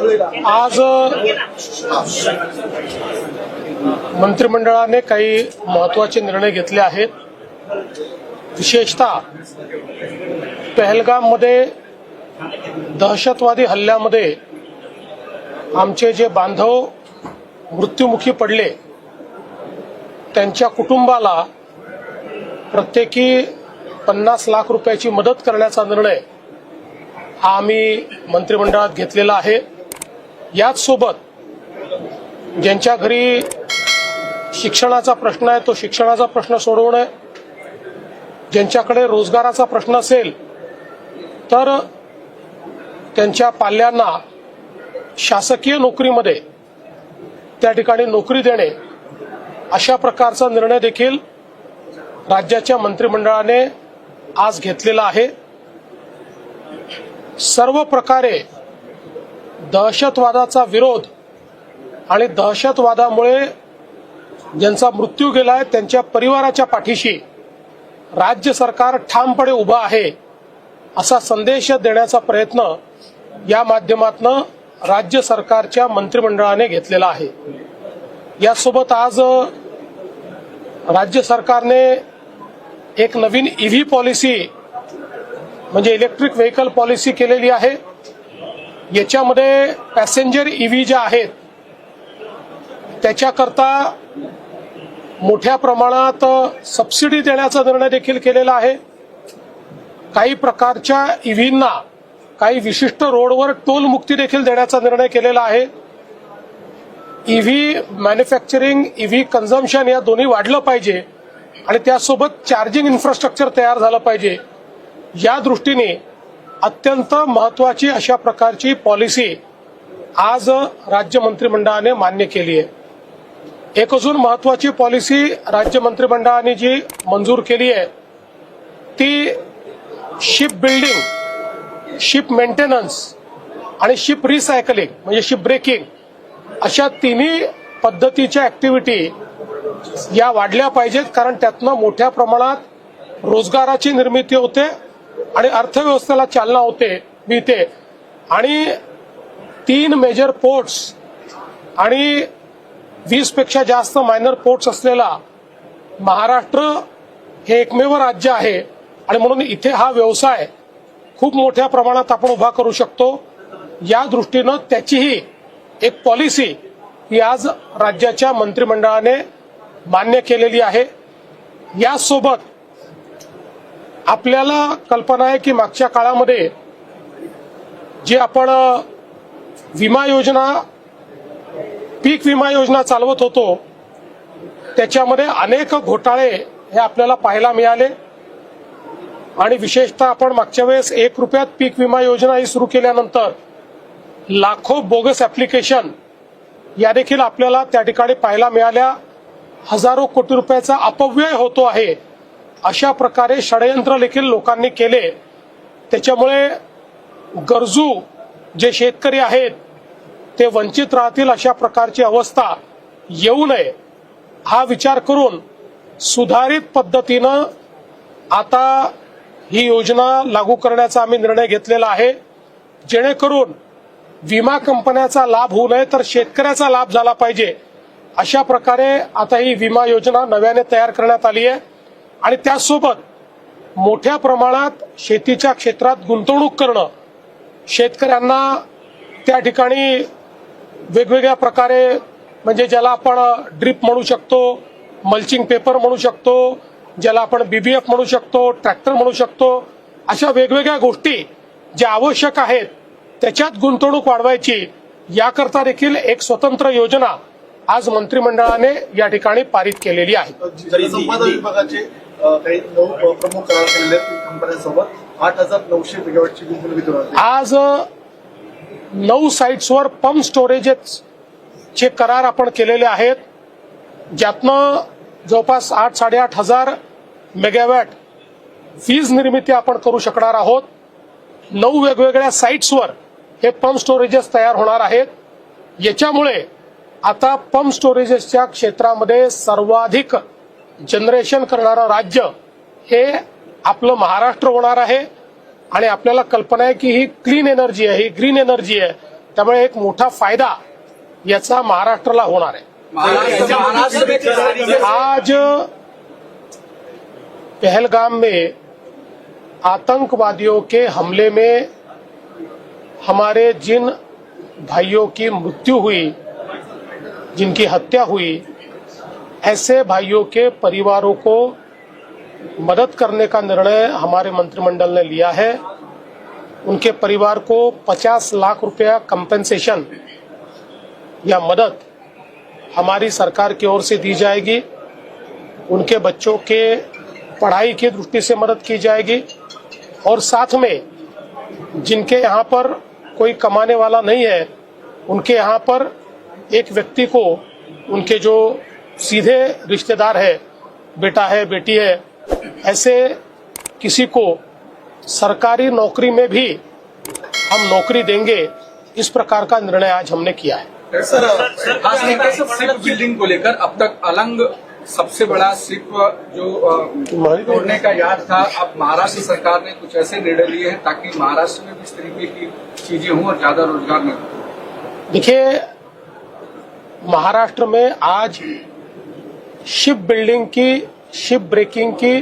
आज मंत्रिमंडळाने काही महत्त्वाचे निर्णय घेतले आहेत. विशेषतः पहलगाममध्ये दहशतवादी हल्ल्यामध्ये आमचे जे बांधव मृत्युमुखी पडले त्यांच्या कुटुंबाला प्रत्येकी पन्नास लाख रुपयाची मदत करण्याचा निर्णय हा आम्ही मंत्रिमंडळात घेतलेला आहे. याच सोबत ज्यांच्या घरी शिक्षणाचा प्रश्न आहे तो शिक्षणाचा प्रश्न सोडवणे ज्यांच्याकडे रोजगाराचा प्रश्न असेल तर त्यांच्या पाल्यांना शासकीय नोकरीमध्ये त्या ठिकाणी नोकरी देणे अशा प्रकारचा निर्णय देखील राज्याच्या मंत्रिमंडळाने आज घेतलेला आहे. सर्व प्रकारे दहशतवादाचा विरोध आणि दहशतवादामुळे ज्यांचा मृत्यू गेलाय त्यांच्या परिवाराच्या पाठीशी राज्य सरकार ठामपणे उभं आहे असा संदेश देण्याचा प्रयत्न या माध्यमातून राज्य सरकारच्या मंत्रिमंडळाने घेतलेला आहे. यासोबत आज राज्य सरकारने एक नवीन ईव्ही पॉलिसी म्हणजे इलेक्ट्रिक व्हेकल पॉलिसी केलेली आहे. याच्यामध्ये पॅसेंजर ईव्ही ज्या आहेत त्याच्याकरता मोठ्या प्रमाणात सबसिडी देण्याचा निर्णय देखील केलेला आहे. काही प्रकारच्या ईव्हींना काही विशिष्ट रोडवर टोल मुक्ती देखील देण्याचा निर्णय केलेला आहे. ईव्ही मॅन्युफॅक्चरिंग ईव्ही कन्झम्पशन या दोन्ही वाढलं पाहिजे आणि त्यासोबत चार्जिंग इन्फ्रास्ट्रक्चर तयार झालं पाहिजे. या दृष्टीने अत्यंत महत्वाची अशा प्रकारची पॉलिसी आज राज्य मंत्रिमंडळाने मान्य केली आहे. एक अजून महत्वाची पॉलिसी राज्य मंत्रिमंडळाने जी मंजूर केली आहे ती शिप बिल्डिंग शिप मेंटेनन्स आणि शिप रिसायकलिंग म्हणजे शिप ब्रेकिंग अशा तिन्ही पद्धतीच्या ऍक्टिव्हिटी या वाढल्या पाहिजेत कारण त्यातनं मोठ्या प्रमाणात रोजगाराची निर्मिती होते आणि अर्थव्यवस्थेला चालना होते मिळते. आणि तीन मेजर पोर्ट्स आणि वीसपेक्षा जास्त मायनर पोर्ट्स असलेला महाराष्ट्र हे एकमेव राज्य आहे. आणि म्हणून इथे हा व्यवसाय खूप मोठ्या प्रमाणात आपण उभा करू शकतो. या दृष्टीनं त्याचीही एक पॉलिसी ही आज राज्याच्या मंत्रिमंडळाने मान्य केलेली आहे. यासोबत आपल्याला कल्पना आहे की मागच्या काळामध्ये जे आपण विमा योजना पीक विमा योजना चालवत होतो त्याच्यामध्ये अनेक घोटाळे हे आपल्याला पाहायला मिळाले. आणि विशेषतः आपण मागच्या वेळेस एक रुपयात पीक विमा योजना ही सुरू केल्यानंतर लाखो बोगस ऍप्लिकेशन या देखील आपल्याला त्या ठिकाणी पाहायला मिळाल्या. हजारो कोटी रुपयाचा अपव्यय होतो आहे. अशा प्रकारे षडयंत्र देखील लोकांनी केले. त्याच्यामुळे गरजू जे शेतकरी आहेत ते वंचित राहतील अशा प्रकारची अवस्था येऊ नये. हा विचार करून सुधारित पद्धतीनं आता ही योजना लागू करण्याचा आम्ही निर्णय घेतलेला आहे. जेणेकरून विमा कंपन्याचा लाभ होऊ नये तर शेतकऱ्याचा लाभ झाला पाहिजे. अशा प्रकारे आता ही विमा योजना नव्याने तयार करण्यात आली आहे. आणि त्याचसोबत मोठ्या प्रमाणात शेतीच्या क्षेत्रात गुंतवणूक करणं. शेतकऱ्यांना त्या ठिकाणी वेगवेगळ्या प्रकारे म्हणजे ज्याला आपण ड्रीप म्हणू शकतो मल्चिंग पेपर म्हणू शकतो ज्याला आपण बीबीएफ म्हणू शकतो ट्रॅक्टर म्हणू शकतो अशा वेगवेगळ्या गोष्टी ज्या आवश्यक आहेत त्याच्यात गुंतवणूक वाढवायची याकरता देखील एक स्वतंत्र योजना आज मंत्रिमंडळाने या ठिकाणी पारित केलेली आहे. काही नऊ प्रमुख करार केलेले कंपन्यांसोबत आठ हजार नऊशे मेगावॅटची गुंतवणूक इथे आज नऊ साईट्सवर पंप स्टोरेजेस चे करार आपण केलेले आहेत. ज्यातनं जवळपास आठ साडेआठ हजार मेगावॅट वीज निर्मिती आपण करू शकणार आहोत. नऊ वेगवेगळ्या साईट्सवर हे पंप स्टोरेजेस तयार होणार आहेत. याच्यामुळे आता पंप स्टोरेजेसच्या क्षेत्रामध्ये सर्वाधिक जनरेशन करणारं राज्य हे आपलं महाराष्ट्र होणार आहे आणि आपल्याला कल्पना आहे की ही क्लीन एनर्जी आहे ही ग्रीन एनर्जी आहे. त्यामुळे एक मोठा फायदा याचा महाराष्ट्राला होणार आहे. आज पहलगाम में आतंकवादियों के हमले में हमारे जिन भाइयों की मृत्यु हुई जिनकी हत्या हुई ऐसे भाइयों के परिवारों को मदद करने का निर्णय हमारे मंत्रिमंडल ने लिया है। उनके परिवार को 50 लाख रुपया कंपेंसेशन या मदद हमारी सरकार की ओर से दी जाएगी। उनके बच्चों के पढ़ाई की दृष्टि से मदद की जाएगी। और साथ में जिनके यहाँ पर कोई कमाने वाला नहीं है, उनके यहाँ पर एक व्यक्ति को उनके जो सीधे रिश्तेदार है बेटा है बेटी है ऐसे किसी को सरकारी नौकरी में भी हम नौकरी देंगे इस प्रकार का निर्णय आज हमने किया है। सर खास करके बिल्डिंग को लेकर अब तक अलंग सबसे बड़ा सिप जो तोड़ने का याद था अब महाराष्ट्र सरकार ने कुछ ऐसे निर्णय लिए हैं ताकि महाराष्ट्र में भी इस तरीके की चीज़ें हों और ज़्यादा रोज़गार मिले देखिए महाराष्ट्र में आज शिप बिल्डिंग की शिप ब्रेकिंग की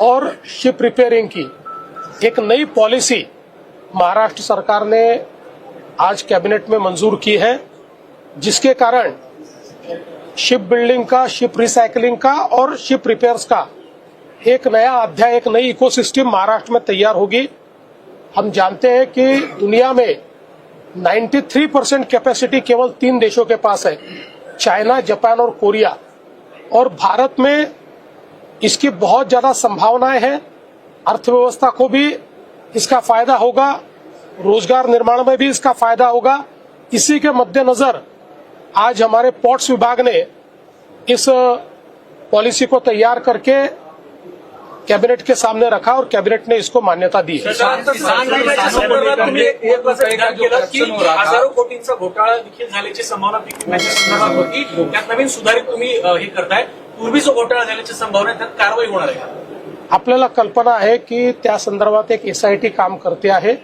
और शिप रिपेयरिंग की एक नई पॉलिसी महाराष्ट्र सरकार ने आज कैबिनेट में मंजूर की है, जिसके कारण शिप बिल्डिंग का शिप रिसाइकलिंग का और शिप रिपेयर्स का एक नया अध्याय, एक नई इकोसिस्टम महाराष्ट्र में तैयार होगी। हम जानते हैं कि दुनिया में 93 परसेंट कैपेसिटी केवल तीन देशों के पास है, चाइना, जापान और कोरिया। और भारत में इसकी बहुत ज़्यादा संभावनाएँ हैं। अर्थव्यवस्था को भी इसका फ़ायदा होगा। रोज़गार निर्माण में भी इसका फ़ायदा होगा। इसी के मद्देनजर आज हमारे पोर्ट्स विभाग ने इस पॉलिसी को तैयार करके कैबिनेट के सामने रखा और कैबिनेट ने इसको मान्यता दी है हो हजारो कोटींचा घोटाळा देखील झाल्याची संभावना संदर्भात होती त्यात नवीन सुधारित तुम्ही हे करताय पूर्वी जो घोटाळा झाल्याची संभावना आहे, त्यात कारवाई होणार आहे का? आपल्याला कल्पना आहे की त्या संदर्भात एक एसआयटी काम करते आहे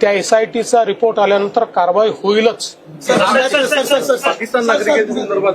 त्या एसआयटीचा रिपोर्ट आल्यानंतर कारवाई होईलच पाकिस्तान नागरिकांच्या संदर्भात